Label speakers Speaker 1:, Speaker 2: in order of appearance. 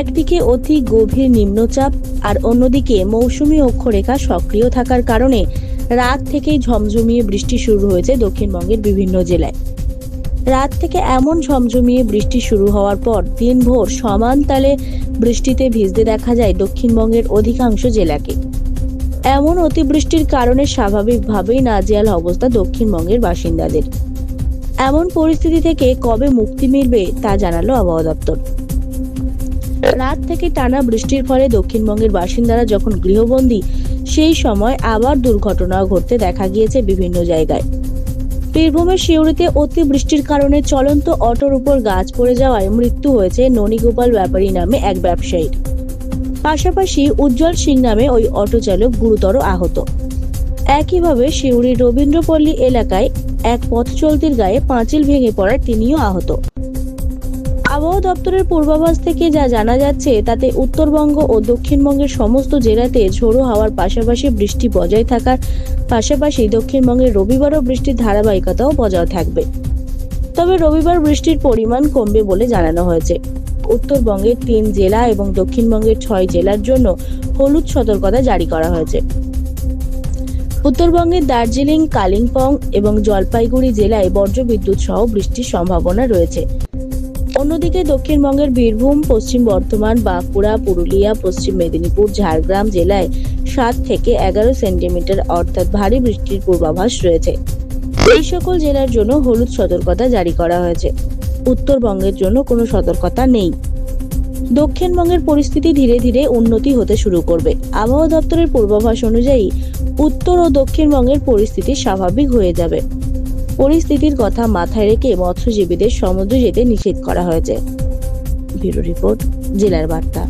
Speaker 1: একদিকে অতি গভীর নিম্নচাপ আর অন্যদিকে মৌসুমী অক্ষরেখা সক্রিয় থাকার কারণে রাত থেকেই ঝমঝমিয়ে বৃষ্টি শুরু হয়েছে দক্ষিণবঙ্গের বিভিন্ন জেলায়। রাত থেকে এমন ঝমঝমিয়ে বৃষ্টি শুরু হওয়ার পর দিনভর সমান তালে বৃষ্টিতে ভিজতে দেখা যায় দক্ষিণবঙ্গের অধিকাংশ জেলাকে। এমন অতিবৃষ্টির কারণে স্বাভাবিকভাবেই নাজেহাল অবস্থা দক্ষিণবঙ্গের বাসিন্দাদের। এমন পরিস্থিতি থেকে কবে মুক্তি মিলবে তা জানালো আবহাওয়া দপ্তর। রাত থেকে টানা বৃষ্টির ফলে দক্ষিণবঙ্গের বাসিন্দারা যখন গৃহবন্দী, সেই সময় আবার দুর্ঘটনা ঘটতে দেখা গিয়েছে বিভিন্ন জায়গায়। বীরভূমের শিউরিতে অতি বৃষ্টির কারণে চলন্ত অটোর উপর গাছ পড়ে যাওয়ায় মৃত্যু হয়েছে ননীগোপাল ব্যাপারী নামে এক ব্যবসায়ীর। পাশাপাশি উজ্জ্বল সিং নামে ওই অটো চালক গুরুতর আহত। একইভাবে শিউরির রবীন্দ্রপল্লী এলাকায় এক পথ চলতির গায়ে পাঁচিল ভেঙে পড়ায় তিনিও আহত। আবহাওয়া দপ্তরের পূর্বাভাস থেকে যা জানা যাচ্ছে, তাতে উত্তরবঙ্গ ও দক্ষিণবঙ্গের সমস্ত জেলাতে ঝোড়ো হাওয়ার পাশাপাশি বৃষ্টি বজায় থাকার পাশাপাশি দক্ষিণবঙ্গের রবিবারও বৃষ্টির ধারাবাহিকতাও বজায় থাকবে। তবে রবিবার বৃষ্টির পরিমাণ কমবে বলে জানানো হয়েছে। উত্তরবঙ্গের তিন জেলা এবং দক্ষিণবঙ্গের ছয় জেলার জন্য হলুদ সতর্কতা জারি করা হয়েছে। উত্তরবঙ্গের দার্জিলিং, কালিম্পং এবং জলপাইগুড়ি জেলায় বজ্রবিদ্যুৎ সহ বৃষ্টির সম্ভাবনা রয়েছে। অন্যদিকে দক্ষিণবঙ্গের বীরভূম, পশ্চিম বর্ধমান, বাঁকুড়া, পুরুলিয়া, পশ্চিম মেদিনীপুর, ঝাড়গ্রাম জেলায় সাত থেকে এগারো সেন্টিমিটার অর্থাৎ ভারী বৃষ্টির পূর্বাভাস রয়েছে। এই সকল জেলার জন্য হলুদ সতর্কতা জারি করা হয়েছে। উত্তরবঙ্গের জন্য কোনো সতর্কতা নেই। দক্ষিণবঙ্গের পরিস্থিতি ধীরে ধীরে উন্নতি হতে শুরু করবে। আবহাওয়া দপ্তরের পূর্বাভাস অনুযায়ী উত্তর ও দক্ষিণবঙ্গের পরিস্থিতি স্বাভাবিক হয়ে যাবে। পরিস্থিতির কথা মাথায় রেখে মৎস্যজীবীদের সমুদ্রে যেতে নিষেধ করা হয়েছে। ব্যুরো রিপোর্ট জেলার বার্তা।